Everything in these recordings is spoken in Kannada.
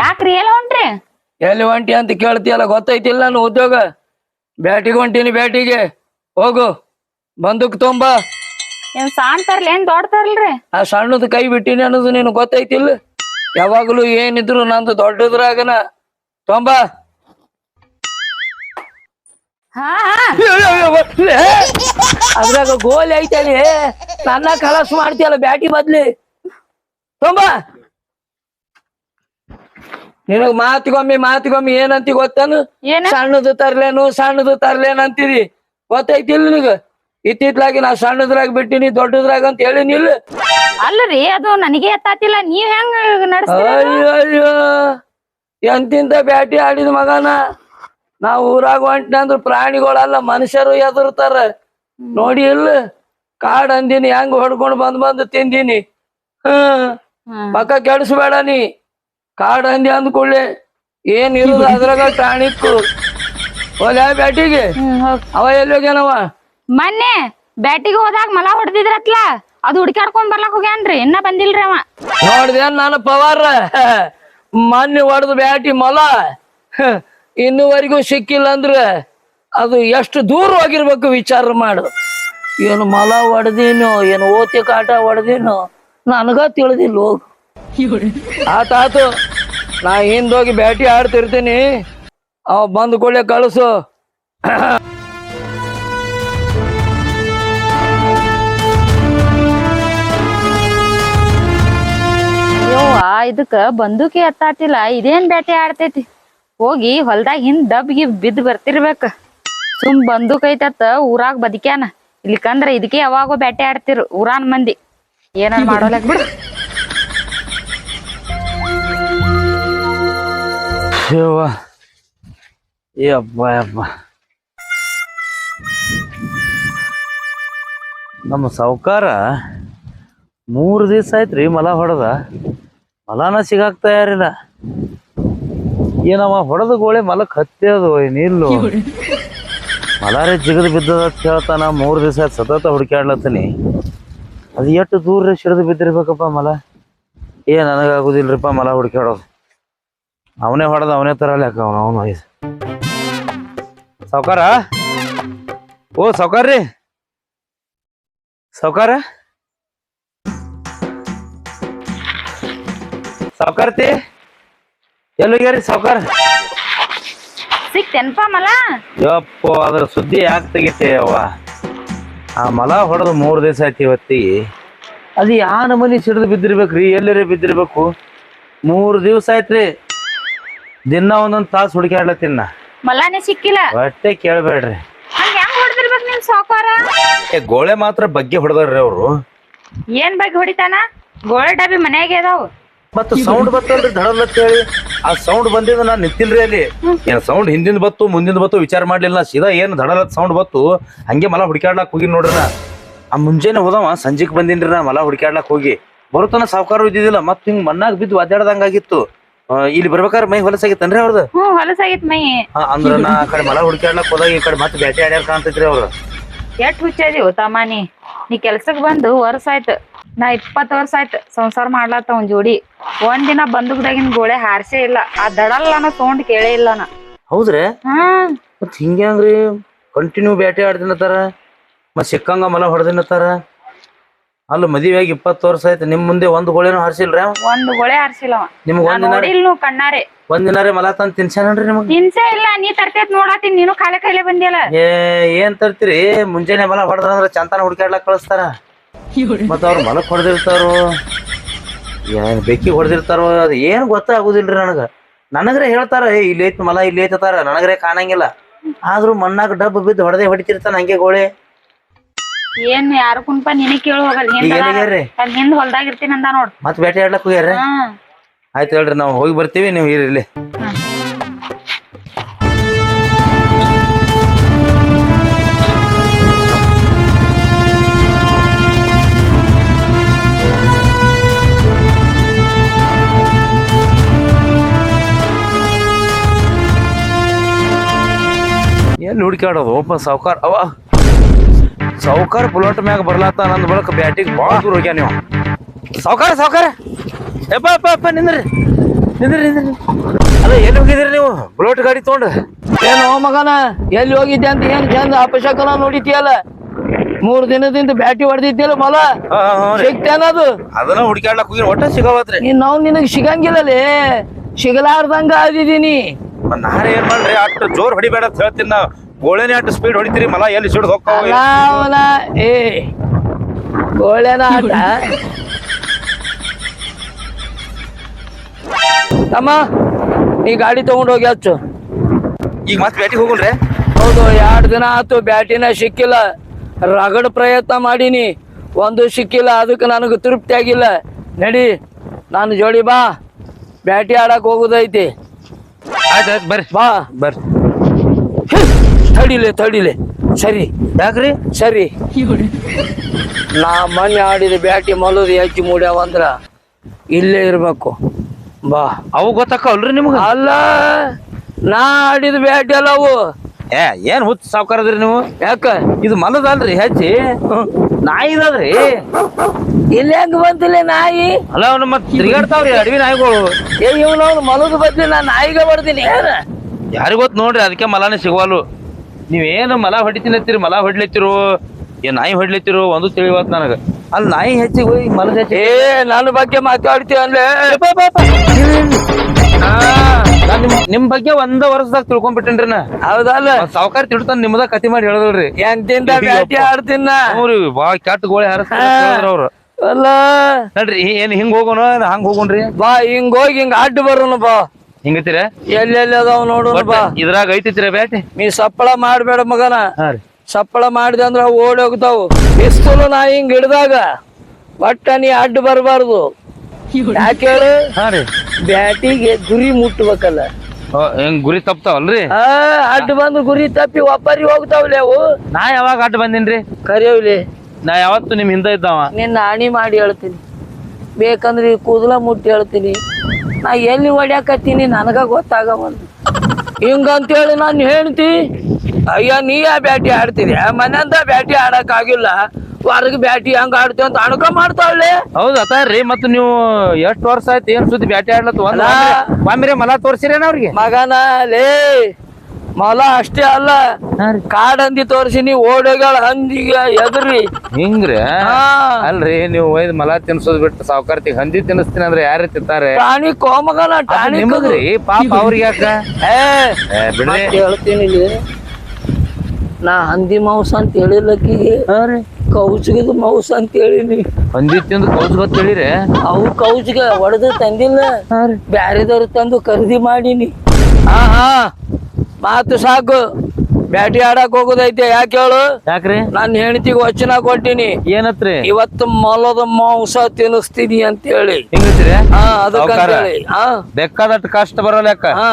ಯಾಕ್ರಿ ಎಲ್ಲ ಹೊಂಟ್ರಿ? ಎಲ್ಲಿ ಹೊಂಟಿ ಅಂತ ಕೇಳ್ತೀಯಲ್ಲ ಗೊತ್ತೈತಿಲ್ಲ ನಾನು ಉದ್ಯೋಗ. ಬ್ಯಾಟಿಗೆ ಹೊಂಟೀನಿ ಬ್ಯಾಟಿಗೆ. ಹೋಗು ಬಂದಕ್ ತೊಂಬ. ಏನ್ ಸಣ್ಣ ತರ್ಲಿ ಏನ್ ದೊಡ್ಡ ತರ್ಲ್ರಿ? ಆ ಸಣ್ಣದ ಕೈ ಬಿಟ್ಟಿನಿ ಅನ್ನೋದು ನೀನು ಗೊತ್ತೈತಿಲ್ಲ? ಯಾವಾಗಲೂ ಏನಿದ್ರು ನಂದು ದೊಡ್ಡದ್ರಾಗನ. ತೊಂಬ. ಹಾ ಹಾ. ಅದ್ರಾಗ ಗೋಲಿ ಐತಲಿ ನನ್ನ ಕಲಸ್ ಮಾಡ್ತೀಯಲ್ಲ ಬ್ಯಾಟಿ ಬದ್ಲಿ. ತೊಂಬ. ನಿನಗ್ ಮಾತಿಗೊಮ್ಮೆ ಮಾತಿಗೊಮ್ಮೆ ಏನಂತಿ ಗೊತ್ತನು? ಏನ? ಸಣ್ಣದು ತರ್ಲೇನು ಸಣ್ಣದು ತರ್ಲೇನು ಅಂತೀರಿ. ಗೊತ್ತೈತಿಲ್ ನಿನಗ? ಇತ್ತಿತ್ಲಾಗಿ ನಾ ಸಣ್ಣದ್ರಾಗ ಬಿಟ್ಟಿನಿ ದೊಡ್ಡದ್ರಾಗ ಅಂತ ಹೇಳಿನಿಲ್ಲ ಅಲ್ರಿ ಅದು ನನಗೆ ಎತ್ತಾತಿಲ್ಲ ನೀವ್ ಹೆಂಗ್ ನಡ್ಸ್ತೀರ ಅಯ್ಯೋ ಅಯ್ಯೋ. ಎಂತಿಂತ ಬ್ಯಾಟಿ ಆಡಿದ ಮಗನ? ನಾ ಊರಾಗ ಹೊಂಟ್ನ ಅಂದ್ರ ಪ್ರಾಣಿಗಳಲ್ಲ ಮನುಷ್ಯರು ಎದುರ್ತಾರ ನೋಡಿ ಇಲ್ಲ ಕಾಡ್ ಅಂದಿನಿ ಹೆಂಗ್ ಹೊಡ್ಕೊಂಡ್ ಬಂದ್ ಬಂದ್ ತಿಂದಿನಿ. ಹ್ಮ್. ಹ್ಮ್. ಪಕ್ಕ ಕೆಡಿಸ್ಬೇಡ ನೀ. ಕಾಡ್ ಅಂದಿ ಅಂದ್ ಕೂಡ್ಲೆ ಏನ್ ಇರುದು ಅದ್ರಾಗ ಟಾಣಿಕ್ಕು ಹೋಗ್ಯಾ ಬ್ಯಾಟಿಗೆ? ಅವ ಎಲ್ಲಿ ಹೋಗ್ಯಾನವ? ಮೊನ್ನೆ ಬ್ಯಾಟಿಗೆ ಹೋದಾಗ ಮಲ ಹೊಡೆದಿದ್ರತ್ಲ ಅದು ಹುಡ್ಕಾಡ್ಕೊಂಡ್ ಬರ್ಲಾಕ್ ಹೋಗ್ಯಾನ್ರಿ ಇನ್ನ ಬಂದಿಲ್ರಿ ಅವ. ನೋಡ್ದೆ ನಾನು ಪವಾರ. ಮೊನ್ನೆ ಹೊಡೆದು ಬ್ಯಾಟಿ ಮೊಲ. ಇನ್ನುವರೆಗೂ ಸಿಕ್ಕಿಲ್ಲ ಅಂದ್ರೆ ಅದು ಎಷ್ಟು ದೂರ ಹೋಗಿರ್ಬೇಕು ವಿಚಾರ ಮಾಡು. ಏನು ಮಲ ಹೊಡೆದೇನು ಏನು ಓತಿ ಕಾಟ ಹೊಡೆದೇನು ನನಗ ತಿಳಿದಿಲ್ಲ ಹೋಗು. ಆತಾತು ನಾ ಹಿಂದೋಗಿ ಬ್ಯಾಟಿ ಆಡ್ತಿರ್ತೀನಿ. ಅವ ಬಂದ್ ಕೂಡಲೇ ಕಳಿಸು. ಇದಕ್ಕ ಬಂದೂಕಿ ಎತ್ತಾತಿಲ್ಲ. ಇದೇನ್ ಬ್ಯಾಟಿ ಆಡ್ತೈತಿ? ಹೋಗಿ ಹೊಲ್ದಾಗ ಹಿಂದ್ ಡಬ್ಗಿ ಬಿದ್ದ್ ಬರ್ತಿರ್ಬೇಕ. ಸುಮ್ ಬಂದೂಕ್ ಐತತ್ತ ಊರಾಗ ಬದುಕ್ಯಾನ. ಇಲ್ಲಿಕಂದ್ರ ಇದಕ್ಕೆ ಯಾವಾಗೋ ಬ್ಯಾಟಿ ಆಡ್ತಿರು ಊರಾನ್ ಮಂದಿ. ಏನಾರ ಮಾಡೋಲಕ್ ಬಿಡು ಯವ್ವ ಯಪ್ಪ ಯಪ್ಪ ನಮ್ಮ ಸಾವುಕಾರ ಮೂರು ದಿವಸ ಆಯ್ತ್ರಿ ಮಲ ಹೊಡೆದ. ಮಲನ ಸಿಗಾಕ್ ತಯಾರಿಲ್ಲ ಏನವ ಹೊಡೆದ ಗೋಳೆ ಮಲಕ್ಕೆ ಹತ್ತಿಯೋದು ಏನಿಲ್ಲು ಮಲಾರೇ ಜಿಗದು ಬಿದ್ದದ ಕೇಳ್ತಾನ ಮೂರು ದಿವಸ ಆಯ್ತು ಸತತ ಹುಡುಕ್ಯಾಡ್ಲತ್ತೀನಿ. ಅದು ಎಷ್ಟು ದೂರ ಸಿಡಿದು ಬಿದ್ದಿರ್ಬೇಕಪ್ಪ ಮಲ. ಏ, ನನಗಾಗುದಿಲ್ರಿಪ್ಪ ಮಲ ಹುಡುಕ್ಯಾಡೋದು. ಅವನೇ ಹೊಡೆದ ಅವನೇ ತರಲ್ಯಾಕ ಅವನು ಅವನು ಸಾವ್ಕಾರ? ಓ ಸೌಕಾರ ರೀ. ಸಾವ್ಕಾರ? ಸಾವ್ಕಾರ್ತಿ ಎಲ್ಲೋಗ್ಯಾರಿ ಸಾವ್ಕಾರ? ಮಲ? ಯಪ್ಪ ಅದ್ರ ಸುದ್ದಿ ಯಾಕೆ ತೆಗಿತೇವ ಆ ಮಲ ಹೊಡೆದು ಮೂರು ದಿವಸ ಆಯ್ತು ಇವತ್ತಿಗೆ ಅದು ಯಾವ ಮನಿ ಸಿಡಿದು ಬಿದ್ದಿರ್ಬೇಕ್ರಿ? ಎಲ್ಲರೇ ಬಿದ್ದಿರ್ಬೇಕು? ಮೂರು ದಿವಸ ಆಯ್ತ್ರಿ. ದಿನ ಒಂದೊಂದ್ ತಾಸು ಹುಡುಕ್ಯಾಡ್ಲತ್ತೀನಿ ನಾ ಮಲಾನೇ ಸಿಕ್ಕಿಲ್ಲ. ಹೊಟ್ಟೆ ಕೇಳ್ಬೇಡ್ರಿ. ಹಂಗ ಹೆಂಗ್ ಹೊಡೆದಿರ್ಬೇಕು ನಿಮ್ ಸಾವುಕಾರ? ಏ ಗೋಳೆ ಮಾತ್ರ ಬಗ್ಗೆ ಹೊಡೆದಾರ್ರಿ ಅವರು. ಏನ್ ಬಗ್ಗೆ ಹೊಡಿತಾನ? ಗೋಳೆ ಡಬ್ಬಿ ಮನ್ಯಾಗೆ ಅದಾವು. ಮತ್ತ ಸೌಂಡ್ ಬತ್ತಲ್ರಿ ಧಡಲ್ ಅಂತ ಹೇಳಿ. ಆ ಸೌಂಡ್ ಬಂದಿದ್ದು ನಾನು ನಿಂತಿಲ್ರಿ ಅಲ್ಲಿ. ಏನ್ ಸೌಂಡ್ ಹಿಂದಿಂದ ಬತ್ತು ಮುಂದಿಂದ ಬತ್ತು ವಿಚಾರ ಮಾಡ್ಲಿಲ್ಲ ನಾ. ಸೀದಾ ಏನ್ ಧಡಲ್ ಸೌಂಡ್ ಬತ್ತು ಹಂಗೆ ಮಲ ಹುಡುಕ್ಯಾಡ್ಲಾಕ್ ಹೋಗಿ ನೋಡ್ರಿ ನಾ. ಆ ಮುಂಜಾನೆ ಹೋದವ ಸಂಜೆಗ್ ಬಂದಿನ್ರಿ ನಾ ಮಲ ಹುಡುಕ್ಯಾಡ್ಲಾಕ್ ಹೋಗಿ. ಬರುತ್ತಾನ ಸಾವುಕಾರ ಇದ್ದಿದ್ದಿಲ್ಲ ಮತ್ ಹಿಂಗ್ ಮಣ್ಣಾಗ ಬಿದ್ದು ಒದ್ದಾಡ್ದಂಗಾಗಿತ್ತು. ಇಲ್ಲಿ ಬರ್ಬೇಕಾದ್ರೆ ಮೈ ಹೊಲಸಾಗಿತ್ತನ್ರಿ ಅವ್ರದ್ದು ಹ್ಮ್ ಹೊಲಸಾಗಿತ್ ಮೈ. ಅಂದ್ರ ನಾ ಆ ಕಡೆ ಮಲ ಹುಡ್ಕ್ಯಾಡ್ಲಕ್ ಹೋದಾಗ ಈ ಕಡೆ ಮತ್ತೆ ಬ್ಯಾಟಿ ಆಡ್ಯಾರ ಕಾಣ್ತೈತ್ರಿ ಅವ್ರ. ಎಷ್ಟ್ ಹುಚ್ಚಾದಿವು ತಮಾನಿ ನೀ? ಕೆಲ್ಸಕ್ ಬಂದು ವರ್ಷ ಆಯ್ತು. ನಾ ಇಪ್ಪತ್ ವರ್ಷ ಆಯ್ತು ಸಂಸಾರ ಮಾಡ್ಲಾತ ಒಂದ್ ಜೋಡಿ. ಒಂದಿನ ಬಂದೂಕ್ದಾಗಿನ ಗೋಳೆ ಹಾರ್ಸೇ ಇಲ್ಲ. ಆ ದಡಲ್ ಅನ್ನೋ ಸೌಂಡ್ ಕೇಳೇ ಇಲ್ಲ ನಾ. ಹೌದ್ರಿ? ಹ್ಮ್ ಮತ್ ಕಂಟಿನ್ಯೂ ಬ್ಯಾಟಿ ಆಡ್ದಿನತ್ತಾರ? ಮತ್ ಸಿಕ್ಕಂಗ ಮಲ ಹೊಡೆದಿನತ್ತಾರ? ಅಲ್ಲ ಮದುವೆಯಾಗಿ ಇಪ್ಪತ್ತು ವರ್ಷ ಆಯ್ತು ನಿಮ್ ಮುಂದೆ ಒಂದ್ ಗೋಳೆನೂ ಹರ್ಸಿಲ್ರಿ ಅವ? ಒಂದ್ ಗೋಳೆ ಹಾರ್ಸಿಲ್ಲ ನಿಮ್ಗೆ ನಿಮ್ಗ್ ದಿನ ಒಂದಿನ ನೋಡಿಲ್ ನೀವು ಕಣ್ಣಾರೆ. ಒಂದಿನಾರೇ ಮಲ ತಂದ್ ನಿಮಗ್? ತಿನ್ಸೇ ಇಲ್ಲ ನೀ ತರ್ತೇತ್ ನೋಡಾತೀನಿ ನೀನು ಕಾಲ ಕೈಲೆ ಬಂದಿಲ್ಲ ಏ ಏನ್ ತರ್ತೀರಿ? ಮುಂಜಾನೆ ಮಲ ಹೊಡೆದ್ರ ಚಂತನ ಹುಡ್ಕ್ಯಾಡ್ಲಾಕ್ ಕಳಿಸ್ತಾರ. ಮತ್ತ ಅವ್ರ ಮಲಕ್ ಹೊಡೆದಿರ್ತಾರೋ? ಏನ್ ಬೆಕ್ಕಿ ಹೊಡೆದಿರ್ತಾರೋ? ಅದು ಏನ್ ಗೊತ್ತಾಗುದಿಲ್ರಿ ನನಗ. ನನಗ್ರೆ ಹೇಳ್ತಾರ ಏ ಇಲ್ಲಿ ಐತ್ ಮಲ ಇಲ್ಲಿ ಐತತಾರ ನನಗ್ರೆ ಕಾಣಂಗಿಲ್ಲ. ಆದ್ರೂ ಮಣ್ಣಾಗ ಡಬ್ಬ ಬಿದ್ದು ಹೊಡೆದೇ ಹೊಡಿತಿರ್ತಾನ ಹಂಗೆ ಗೋಳೆ. ಏನ್ ಯಾರ ಕುಂಪ ನಿನಗ್ ಕೇಳು ಹೋಗಲ್ಲ ಈಗ ಹಿಂದ ಎಲ್ಲಿಗ್ಯಾರ್ರಿ ಅಲ್ಲಿ ಹಿಂದ್ ಹೊಲ್ದಾಗ ಇರ್ತೀನಿ ಅಂದ ನೋಡ್. ಮತ್ ಬೇಟೆ ಆಡ್ಲಕ್ ಹೋಗ್ಯಾರ? ಹಾ. ಆಯ್ತು ಹೇಳ್ರಿ ನಾವು ಹೋಗಿ ಬರ್ತೀವಿ ನೀವು ಇರ್ಲಿ ಇಲ್ಲಿ. ಎಲ್ಲಿ ಹುಡುಕಾಡೋದು ಒಬ್ಬ ಸಾವ್ಕಾರ. ಅವ ಸಾವ್ಕಾರ ಬುಲೆಟ್ ಮ್ಯಾಗ ಬರ್ಲಾತ ನಂದ್ ಬಳಕ ಬ್ಯಾಟಿಗೆ ಭಾಳ ದೂರ ಹೋಗ್ಯಾನ ನೀವು ಸಾವ್ಕಾರ ಸಾವ್ಕಾರ. ಎಪ್ಪ ಅಪ್ಪ ಅಪ್ಪ ನಿಂದ್ರಿ. ನಿಂದ್ರಿ ನಿಂದ್ರಿ. ಅಲ್ಲ ಎಲ್ಲಿ ಹೋಗಿದ್ರಿ ನೀವು? ಬುಲೆಟ್ ಗಾಡಿ ತಗೊಂಡು? ಏನು ಮಗನ ಎಲ್ಲಿ ಹೋಗಿದ್ದೆ ಅಂತ ಏನ್ ಚಂದ ಅಪಶಕನ ನೋಡಿದ್ಯಲ್ಲ? ಮೂರ್ ದಿನದಿಂದ ಬ್ಯಾಟಿ ಹೊಡೆದಿದ್ದಿಲ್ಲ ಮೊಲ. ಸಿಗ್ತೇನದು ಅದನ್ನ ಹುಡುಕ್ಯಾಡ್ಲಕ್ ಹೋಗಿ ಒಟ್ಟ ಸಿಗವತ್ರಿ. ನೀನ್ ನಾವು ನಿನಗ್ ಸಿಗಂಗಿಲ್ಲಲೇ. ಸಿಗಲಾರ್ದಂಗ ಆದಿದೀನಿ ನಾನೇ ಏನ್ ಮಾಡ್ರಿ ಅಷ್ಟು ಜೋರ್ ಹೊಡಿಬೇಡ ಅಂತ ಹೇಳ್ತೀನಿ ನಾ. ಗೋಳೆನೆ ಅಷ್ಟು ಸ್ಪೀಡ್ ಹೊಡಿತೀರಿ ಮಲ ಎಲ್ಲಿ ಸಿಡ್ದು ಹೋಗ್ತಾವ ಅವನ ಏ ಗೋಳೆನ ಆಟ. ತಮ್ಮ ನೀ ಗಾಡಿ ತಗೊಂಡ್ ಹೋಗಿ ಹಚ್ಚು. ಈಗ ಮತ್ತೆ ಬ್ಯಾಟಿಗೆ ಹೋಗಲ್ರಿ? ಹೌದು ಎರಡು ದಿನ ಆತು ಬ್ಯಾಟಿನ ಸಿಕ್ಕಿಲ್ಲ. ರಗಡ್ ಪ್ರಯತ್ನ ಮಾಡೀನಿ. ಒಂದು ಸಿಕ್ಕಿಲ್ಲ ಅದಕ್ಕೆ ನನಗೆ ತೃಪ್ತಿ ಆಗಿಲ್ಲ. ನಡಿ ನಾನು ಜೋಡಿ ಬಾ. ಬ್ಯಾಟಿ ಆಡಕ್ಕೆ ಹೋಗುದೈತಿ. ಆಯ್ತು ಆಯ್ತು ಬರ್ರಿ. ಬಾ. ಬರ್ರಿ. ತಡಿಲೆ ತಡಿಲೆ. ಸರಿ. ಯಾಕ್ರಿ? ಸರಿ. ನಾ ಮೊನ್ನೆ ಆಡಿದ ಬ್ಯಾಟಿ ಮಲದು ಹೆಚ್ಚಿ ಮೂಡ್ಯಾವಂದ್ರ ಇಲ್ಲೇ ಇರ್ಬೇಕು. ಬಾ. ಅವು ಗೊತ್ತಾಕವಲ್ರಿ ನಿಮ್ಗ? ಅಲ್ಲ ನಾ ಆಡಿದ ಬ್ಯಾಟಿ ಅಲ್ಲ ಅವು. ಏ ಏನ್ ಹುಚ್ಚ ಸಾವ್ಕಾರದ್ರಿ ನೀವು? ಯಾಕ? ಇದು ಮಲದಲ್ರಿ ಹೆಚ್ಚಿ ನಾಯಿದಲ್ರಿ ಇಲ್ಲಿ ಹೆಂಗ್ ಬಂತಿಲ್ಲ ನಾಯಿ? ಅಲ್ಲ ಅವ್ನು ಮತ್ ತಿರ್ಗಾಡ್ತಾವ್ರಿ ಅಡವಿ ನಾಯಿಗಳು. ಏ ಇವನವ್ನು ಮಲದ ಬದ್ಲಿ ನಾ ನಾಯಿಗೆ ಬರ್ತೀನಿ ಏನು ಯಾರಿಗ್ ಗೊತ್ತ ನೋಡ್ರಿ ಅದಕ್ಕೆ ಮಲಾನೇ ಸಿಗವಲ್ಲು. ನೀವೇನು ಮಲ ಹೊಡಿತೀನತ್ತೀರಿ ಮಲ ಹೊಡ್ಲತ್ತಿರು ಏನ್ ನಾಯಿ ಹೊಡ್ಲತ್ತಿರು ಒಂದು ತಿಳಿವತ್ ನನಗ. ಅಲ್ಲಿ ನಾಯಿ ಹೆಚ್ಚಿಗೆ ಹೋಗಿ ಮಲದ ಹೆಚ್ಚಿ ಏ ನನ್ನ ಬಗ್ಗೆ ಮಾತಾಡ್ತೀವಿ ಅಲ್ಲೇ? ನಾನ್ ನಿಮ್ ಬಗ್ಗೆ ಒಂದ ವರ್ಷದಾಗ ತಿಳ್ಕೊಂಡ್ಬಿಟ್ಟೇನ್ರಿ ನಾ. ಹೌದಲ್ಲ. ಸಾವ್ಕಾರ ತಿಳ್ತಾನ ನಿಮ್ದ ಕತಿ ಮಾಡಿ ಹೇಳದಲ್ರಿ. ಎಂತಿಂದ ಬ್ಯಾಟಿ ಆಡ್ತೀನ ಅವ್ರಿ ಬಾ ಕೆಟ್ಟ ಗೋಳಿ ಹರಸ್ತಾರ ಅವ್ರು. ಅಲ್ಲ. ನಡ್ರಿ ಏನ್ ಹಿಂಗ್ ಹೋಗೋಣ ಹಂಗ ಹೋಗೋಣ್ರಿ? ಬಾ ಹಿಂಗ್ ಹೋಗಿ ಹಿಂಗ್ ಅಡ್ಡ ಬರೋಣ ಬಾ. ಹಿಂಗತ್ತೀರ ಎಲ್ಲೆಲ್ಲಿ ಅದಾವ ನೋಡು ಬಾ. ಇದ್ರಾಗ ಐತಿತ್ರಿ ಬ್ಯಾಟಿ? ನೀ ಸಪ್ಪಳ ಮಾಡ್ಬೇಡ ಮಗನ. ಸಪ್ಪಳ ಮಾಡಿದೆ ಅಂದ್ರ ಓಡಿ ಹೋಗ್ತಾವು. ಬಿಸ್ತಲು ನಾ ಹಿಂಗ್ ಹಿಡ್ದಾಗ ಬಟ್ಟ ನೀ ಅಡ್ಡ ಬರಬಾರ್ದು. ಯಾಕೆ ಬ್ಯಾಟಿಗೆ ಗುರಿ ಮುಟ್ಬೇಕಲ್ಲ. ಗುರಿ ತಪ್ತಾವಲ್ರಿ? ಅಡ್ಡ ಬಂದು ಗುರಿ ತಪ್ಪಿ ಒಬ್ಬರಿ ಹೋಗ್ತಾವ್ಲೆ ಅವು. ನಾ ಯಾವಾಗ ಅಡ್ಡ ಬಂದಿನ್ರಿ? ಕರೆಯವ್ಲಿ ನಾ ಯಾವತ್ತು ನಿಮ್ ಹಿಂದ ಇದ್ದಾವ. ನಿನ್ನ ಆಣಿ ಮಾಡಿ ಹೇಳ್ತೀನಿ. ಬೇಕಂದ್ರೆ ಕೂದಲ ಮುಟ್ಟಿ ಹೇಳ್ತೀನಿ. ನಾ ಎಲ್ಲಿ ಹೊಡ್ಯಾಕತ್ತೀನಿ ನನಗ ಗೊತ್ತಾಗವಲ್ದು. ಹಿಂಗಂತೇಳಿ ನಾನು ಹೇಳ್ತಿ ಅಯ್ಯ ನೀ ಯಾ ಬ್ಯಾಟಿ ಆಡ್ತೀನಿ ಮನೆಯಿಂದ ಬ್ಯಾಟಿ ಆಡಕ್ ಆಗಿಲ್ಲ ಹೊರಗೆ ಬ್ಯಾಟಿ ಹಂಗ ಆಡ್ತೀವಿ ಅಂತ ಅಣಕ ಮಾಡ್ತಾವಳೆ ಹೌದ್ ಅತಾರ್ರಿ. ಮತ್ ನೀವು ಎಷ್ಟ್ ವರ್ಷ ಆಯ್ತು ಏನ್ ಸುದ್ದಿ ಬ್ಯಾಟಿ ಆಡ್ಲತ್ತ? ಒಂದ್. ಒಮ್ಮೆರೆ ಮಲ ತೋರ್ಸಿರೇನ ಅವ್ರಿಗೆ? ಮಗನ ಲೇ ಮೊಲ ಅಷ್ಟೇ ಅಲ್ಲ ಕಾಡಂದಿ ತೋರಿಸಿನಿ ಓಡೋಗಳ ಹಂದಿಗ ಎದ್ರಿ. ಹಿಂಗ್ರಿ? ಅಲ್ರಿ ನೀವು ಒಯ್ದ್ ಮಲ ತಿನ್ಸೋದ್ ಬಿಟ್ಟು ಸಾವುಕಾರ್ತಿಗೆ ಹಂದಿ ತಿನ್ನಿಸ್ತೀನಿ ಅಂದ್ರೆ ಯಾರು ತಿಂತಾರೆ? ಟಾಣಿ ಕೋಮಗನ ಟಾಣಿ ನಿಮಗ್ರಿ ಪಾಪ ಅವ್ರಿಗೆ ಯಾಕ? ಏ ಬಿಡ್ರಿ. ಹೇಳ್ತೀನಿ ನಾ ಹಂದಿ ಮಾಂಸ ಅಂತ ಹೇಳಿಲ್ಲಕ್ಕಿಗೆ. ಕೌಚಿಗದ ಮೌಸ ಅಂತ ಹೇಳಿನಿ. ಹಂದಿ ತಿಂದು ಕೌಸ್ ಗೊತ್ತ ಹೇಳಿರಿ? ಅವು ಕೌಚಿಗೆ ಹೊಡೆದು ತಂದಿಲ್ಲ. ಬ್ಯಾರೆದವ್ರು ತಂದು ಖರೀದಿ ಮಾಡೀನಿ. ಹಾ ಹಾ ಮಾತು ಸಾಕು. ಬ್ಯಾಟಿ ಆಡಕ್ ಹೋಗೋದೈತೆ ಯಾಕೆ ಹೇಳು? ಯಾಕ್ರಿ? ನಾನು ಹೆಂಡತಿಗೆ ವಚನ ಕೊಟ್ಟಿನಿ. ಏನತ್ರಿ? ಇವತ್ತು ಮೊಲದ ಮಾಂಸ ತಿನ್ನಿಸ್ತೀನಿ ಅಂತ ಹೇಳಿ ಹಿಂಗತ್ರಿ? ಹಾ ಕಷ್ಟ ಬರೋ ಲೆಕ್ಕ ಹಾ.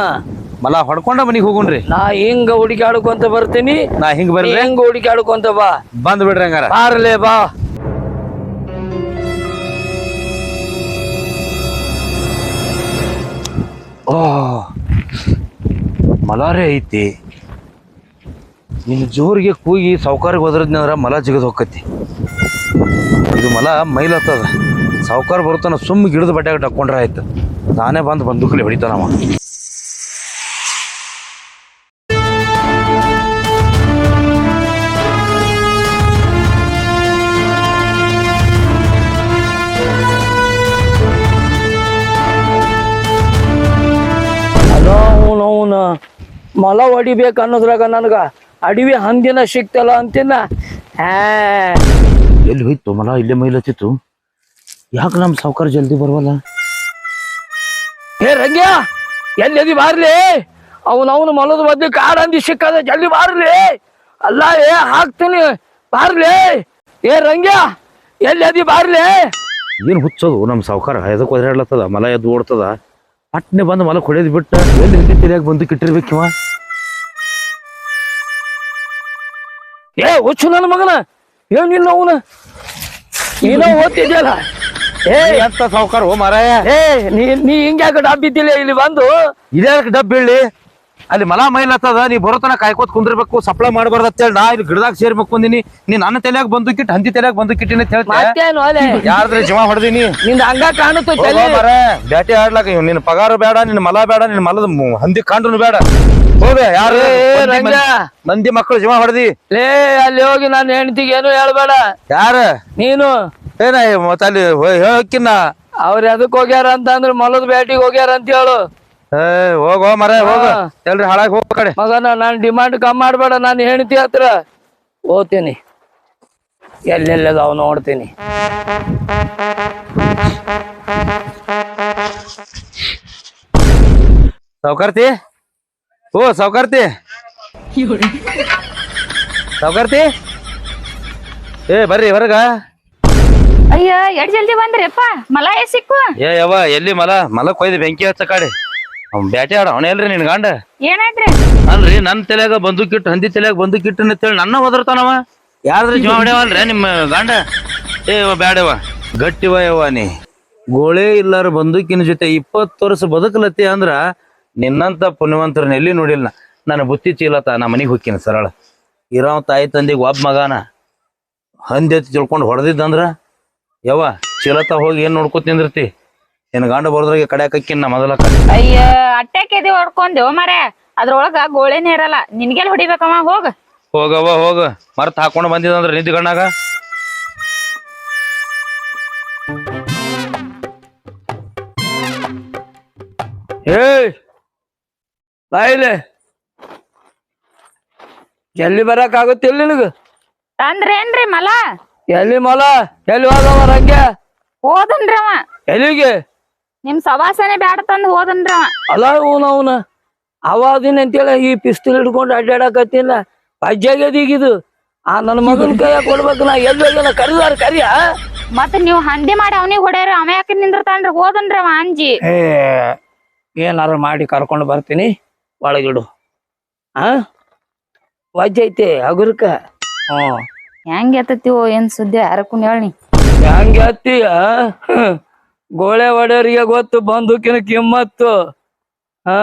ಮಲ ಹೊಡ್ಕೊಂಡ ಮನಿಗ್ ಹೋಗುಣ್ರಿ. ನಾ ಹಿಂಗ ಹುಡುಕಾಡ್ಕೊಂತ ಬರ್ತೀನಿ. ನಾ ಹಿಂಗ್ ಬರ್ಲಿ ಹೆಂಗ ಹುಡುಕಾಡ್ಕೊಂತ ಬಾ. ಬಂದ್ ಬಿಡ್ರಿ ಹಂಗಾರ. ಬಾರ್ಲೆ ಬಾ. ಮಲಾರೇ ಐತಿ. ನಿಮ್ಮ ಜೋರಿಗೆ ಕೂಗಿ ಸಾವುಕಾರಿಗೆ ಹೋದ್ರದ್ನಂದ್ರೆ ಮಲ ಜಿಗದು ಹೋಕ್ಕತಿ. ಇದು ಮಲ ಮೈಲತ್ತದ ಸಾವುಕಾರ ಬರ್ತಾನ ಸುಮ್ಮ ಗಿಡದ ಬಟ್ಟೆಗೆ ಟಕ್ಕೊಂಡ್ರೆ ಆಯ್ತು. ನಾನೇ ಬಂದು ಬಂದೂಕಲಿ ಹೊಡಿತಾನವ ಮೊಲ ಹೊಡಿಬೇಕು ಅನ್ನೋದ್ರಾಗ ನನಗೆ ಅಡವಿ ಹಂದಿನ ಸಿಕ್ತಲ್ಲ ಅಂತಿನ ಹಾ. ಎಲ್ಲಿ ಹೋಯ್ತು ಮೊಲ? ಇಲ್ಲೇ ಮೈಲತ್ತಿತ್ತು. ಯಾಕೆ ನಮ್ಮ ಸಾವುಕಾರ ಜಲ್ದಿ ಬರುವಲ್ಲ? ಏ ರಂಗ್ಯ ಎಲ್ಲಿ ಬಾರ್ಲಿ? ಅವನು ಅವನು ಮೊಲದ ಬದ್ಲಿ ಕಾಡು ಹಂದಿ ಸಿಕ್ಕದ ಜಲ್ದಿ ಬಾರ್ಲಿ. ಅಲ್ಲ ಏ ಹಾಕ್ತೀನಿ ಬಾರ್ಲಿ. ಏ ರಂಗ್ಯ ಎಲ್ಲಿ ಅದಿ ಬಾರ್ಲಿ? ಏನು ಹುಚ್ಚೋದು? ನಮ್ಮ ಸಾವುಕಾರ ಎದಕ್ಕೆ ಒದರಾಡ್ಲತ್ತದ ಮಲ ಎದ್ದು ಓಡ್ತದ. ಪಟ್ನೆ ಬಂದು ಮಲ ಹೊಡೆದ್ ಬಿಟ್ಟು ಎಲ್ಲಿ ಹಿಂದಿ ತಿರಿಯಾಗಿ ಬಂದು ಕಿಟ್ಟಿರ್ಬೇಕಿವ? ಏ ಹುಚ್ಚು ನನ್ನ ಮಗನ. ಏನಿಲ್ಲ ಅವನ ಏನೋ ಓದ್ತಿದ್ಯಲ್ಲ? ಏ ಎಂತ ಸಾವ್ಕಾರ ಮಾರಾಯ? ಏ ನೀ ನೀ ಹಿಂಗ್ಯಾಕ ಡಬ್ಬಿದ್ದಿಲ್ಲ ಇಲ್ಲಿ ಬಂದು? ಇದ್ಯಾಕ ಡಬ್ ಬೀಳಿ ಅಲ್ಲಿ ಮಲ ಮೈಲತ್ತದ ನೀ ಬರೋತನ ಕಾಯ್ಕೋತ್ ಕುಂದಿರ್ಬೇಕು ಸಪ್ಲೈ ಮಾಡಬಾರ್ದು ಅಂತೇಳಿ ನಾ ಇಲ್ಲಿ ಗಿಡದಾಗ ಸೇರ್ಬೇಕು ಅಂದಿನಿ ನೀ ನನ್ನ ತಲೆಯಾಗ ಬಂದು ಕಿಟ್ ಹಂದಿ ತಲೆಯಾಗ ಬಂದು ಕಿಟ್ಟಿನ ಮತ್ತೇನು ಅಲೆ? ಯಾರ್ದ್ರೆ ಜಮಾ ಹೊಡೆದಿನಿ? ನಿಂದ ಹಂಗ ಕಾಣುತ್ತ ತಲೆ. ಬ್ಯಾಟಿ ಆಡ್ಲಾಕ ಇವ್ ನಿನ್ ಪಗಾರ ಬೇಡ ನಿನ್ ಮಲ ಬೇಡ ನಿನ್ ಮಲದ ಹಂದಿ ಕಾಂಡ್ರು ಬೇಡ. ಯಾರು ಮಂದಿ- ಮಕ್ಕಳು ಜಮಾ ಹೊಡೆದಿ? ಲೇ ಅಲ್ಲಿ ಹೋಗಿ ನನ್ನ ಹೆಂಡತಿಗೆ ಏನು ಹೇಳ್ಬೇಡ. ಯಾರ? ನೀನು. ಏನ ಮತ್ತ ಅಲ್ಲಿ ಹೇಳಕ್ಕಿನ್ನ ಅವ್ರ ಎದಕ್ ಹೋಗ್ಯಾರ ಅಂತ ಅಂದ್ರೆ ಮೊಲದ ಬ್ಯಾಟಿಗೆ ಹೋಗ್ಯಾರ ಅಂತ ಹೇಳು ಏ ಹೋಗ ಮರ ಹೋಗ. ಎಲ್ರಿ ಹಾಳಾಗಿ ಹೋಗ ಕಡೆ. ಮಗನ ನಾನು ಡಿಮಾಂಡ್ ಕಮ್ಮಿ ಮಾಡ್ಬೇಡ ನಾನು ಹೆಂಡತಿ ಹತ್ರ. ಹೋಗ್ತೀನಿ. ಎಲ್ಲೆಲ್ಲದಾವ್ ನೋಡ್ತೀನಿ. ಸಾವ್ಕಾರ್ತಿ ಓ ಸೌಕರ್ತಿ ಸೌಕರ್ತಿ ಏ ಬರ್ರಿ ಹೊರಗ. ಅಯ್ಯ ಎಡ್ ಜಲ್ದಿ ಬಂದ್ರಿಪ್ಪ. ಮಲ ಏ ಸಿಕ್ಕು? ಏ ಯವ್ವ ಎಲ್ಲಿ ಮಲ? ಮಲ ಕೊಯ್ದು ಬೆಂಕಿ ಹಚ್ಚ ಕಾಡಿ. ಅವ್ನ್ ಬ್ಯಾಟೆ ಆಡ ಅವನ ಎಲ್ರಿ ನಿನ್ ಗಂಡ? ಏನಾಯ್ತ್ರಿ? ಅಲ್ರಿ ನನ್ ತಲೆಯಾಗ ಬಂದೂಕಿಟ್ಟು ಹಂದಿ ತಲೆಯಾಗ ಬಂದೂಕಿಟ್ಟು ಅಂತೇಳಿ ನನ್ನ ಒದರ್ತಾನವ. ಯಾರ್ದ್ರ ಜೀವ ಹೊಡ್ಯಾವಲ್ರಿ ನಿಮ್ಮ ಗಂಡ? ಏ ಯವ್ವ ಬ್ಯಾಡವ ಗಟ್ಟಿವ ಯವ್ವ ನೀ. ಗೋಳೆ ಇಲ್ಲಾರ ಬಂದೂಕಿನ ಜೊತೆ ಇಪ್ಪತ್ತು ವರ್ಷ ಬದುಕಲತ್ತಿ ಅಂದ್ರ ನಿನ್ನಂತ ಪುಣ್ಯವಂತರನ್ನ ಎಲ್ಲಿ ನೋಡಿಲ್ಲ ನಾ. ನನ್ನ ಬುತ್ತಿ ಚೀಲತ ನಾ ಮನೆಗೆ ಹೋಗ್ತೀನಿ ಸರಳ. ಇರೋ ತಾಯಿ ತಂದಿಗೆ ಒಬ್ಬ ಮಗನ ಹಂದಿ ಎತ್ತಿ ತಿಳ್ಕೊಂಡು ಹೊಡೆದಿದ್ದಂದ್ರ ಯವ್ವ ಚೀಲತ ಹೋಗಿ ಏನು ನೋಡ್ಕೊ ತಿಂದಿರ್ತಿ ನಿನ್ನ ಗಂಡ ಬರೋದ್ರಾಗೆ ಕಡ್ಯಾಕಕ್ಕಿನ್ ನಾ ಮೊದಲ ಅಯ್ಯ ಅಟ್ಟೆ ಕೆದಿ ಹೊಡ್ಕೊಂದೇವ್ ಮರ ಅದ್ರೊಳಗ ಗೋಳೆನೇ ಇರಲ್ಲ. ನಿನ್ಗೆಲ್ ಹೊಡಿಬೇಕಮ್ಮ ಹೋಗ. ಹೋಗವ್ವ ಹೋಗ. ಮರ್ತ್ ಹಾಕೊಂಡು ಬಂದಿದಂದ್ರ ನಿದ್ದೆ ಗಣ್ಣಾಗ ಏಯ್! ಬಾಯಿಲೆ ಎಲ್ಲಿ ಬರಕ್ ಆಗುತ್ತಿಲ್ಲ ನಿನಗ? ತಂದ್ರೇನ್ರಿ ಮಲ? ಎಲ್ಲಿ ಮೊಲ? ಎಲ್ಲಿ ಹೋದವರಂಗೆ ಹೋದನ್ರಿ ಅವ. ಎಲ್ಲಿಗೆ? ನಿಮ್ ಸವಾಸನೆ ಬ್ಯಾಡ ತಂದ್ ಹೋದನ್ರಿ ಅವ. ಅಲ್ಲ ಅವನ. ಅವನ ಅವಾದಿನ ಅಂತೇಳಿ ಈ ಪಿಸ್ತೂಲ್ ಹಿಡ್ಕೊಂಡು ಅಡ್ಡಾಡಕತ್ತಿಲ್ಲ ಪಜ್ಜಾಗ್ಯದ ಈಗಿದು ಆ ನನ್ನ ಮಗನ ಕೈಯ ಕೊಡ್ಬೇಕು ನಾ ಎಲ್ಲಿ ಹೋಗ್ಯಾನ ಕರಿದಾರ ಕರಿಯ? ಮತ್ ನೀವ್ ಹಂದಿ ಮಾಡಿ ಅವನಿಗೆ ಹೊಡ್ಯಾರ ಅವ ಯಾಕೆ ನಿಂದಿರ್ತಾನ್ರಿ? ಹೋದನ್ರಿ ಅವ ಅಂಜಿ. ಏ ಏನಾರ ಮಾಡಿ ಕರ್ಕೊಂಡು ಬರ್ತೀನಿ. ಒಳಗಿಡು ಆ? ವಜ್ಜ ಐತಿ ಹಗುರ್ಕ ಹ್ಞೂ ಹೆಂಗ್ ಎತ್ತತಿವೋ ಏನ್ ಸುದ್ದಿ? ಯಾರಕ್ಕೂ ಹೇಳಿ ಹೆಂಗೆ ಹತ್ತೀಯ ಗೋಳೆ ಒಡೆಯರಿಗೆ ಗೊತ್ತು ಬಂದೂಕಿನ ಕಿಮ್ಮತ್ತು. ಹಾ